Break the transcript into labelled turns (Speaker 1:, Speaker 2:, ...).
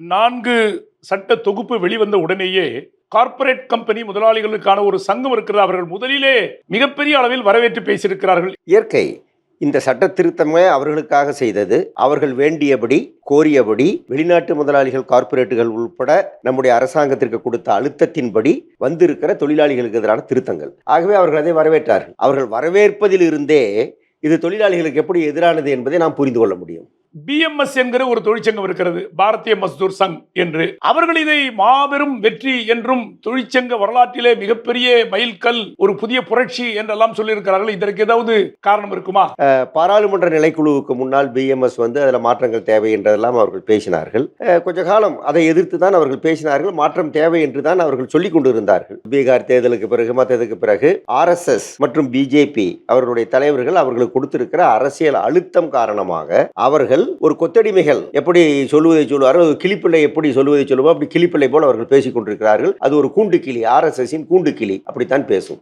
Speaker 1: நான்கு சட்ட தொகுப்பு வெளிவந்த உடனேயே கார்ப்பரேட் கம்பெனி முதலாளிகளுக்கான ஒரு சங்கம் இருக்கிறது அவர்கள் முதலிலே மிகப்பெரிய அளவில் வரவேற்று பேசியிருக்கிறார்கள்.
Speaker 2: இயற்கை இந்த சட்ட திருத்தமே அவர்களுக்காக செய்தது. அவர்கள் வேண்டியபடி கோரியபடி வெளிநாட்டு முதலாளிகள் கார்ப்பரேட்டுகள் உள்பட நம்முடைய அரசாங்கத்திற்கு கொடுத்த அழுத்தத்தின்படி வந்திருக்கிற தொழிலாளிகளுக்கு எதிரான திருத்தங்கள். ஆகவே அவர்கள் அதை வரவேற்றார்கள். அவர்கள் வரவேற்பதில் இருந்தே இது தொழிலாளிகளுக்கு எப்படி எதிரானது என்பதை நாம் புரிந்து கொள்ள முடியும்.
Speaker 1: பிஎம்எஸ் என்கிற ஒரு தொழிற்சங்கம் இருக்கிறது. பாரதிய மஸ்தூர் சங் என்று. அவர்கள் இதை மாபெரும் வெற்றி என்றும் தொழிற்சங்க வரலாற்றிலே மிகப்பெரிய மைல்கல் ஒரு புதிய புரட்சி என்றெல்லாம் சொல்லியிருக்கிறார்கள். இதற்கு ஏதாவது காரணம் இருக்குமா?
Speaker 2: பாராளுமன்ற நிலைக்குழுவுக்கு முன்னால் பிஎம்எஸ் வந்து அதில் மாற்றங்கள் தேவை என்றெல்லாம் அவர்கள் பேசினார்கள். கொஞ்ச காலம் அதை எதிர்த்து தான் அவர்கள் பேசினார்கள். மாற்றம் தேவை என்று தான் அவர்கள் சொல்லிக் கொண்டிருந்தார்கள். பீகார் தேர்தலுக்கு பிறகு மற்றதுக்கு பிறகு ஆர்எஸ்எஸ் மற்றும் பிஜேபி அவர்களுடைய தலைவர்கள் அவர்களுக்கு கொடுத்திருக்கிற அரசியல் அழுத்தம் காரணமாக அவர்கள் ஒரு கொத்தடிமைகள் எப்படி சொல்லுவதை சொல்லுவார்கள் ஒரு கிளிப்பிள்ளை எப்படி சொல்லுவதை சொல்லுவோம் அப்படி கிளிப்பிள்ளை போல அவர்கள் பேசிக் கொண்டிருக்கிறார்கள். அது ஒரு கூண்டு கிளி ஆர்எஸ்எஸின் கூண்டு கிளி அப்படித்தான் பேசும்.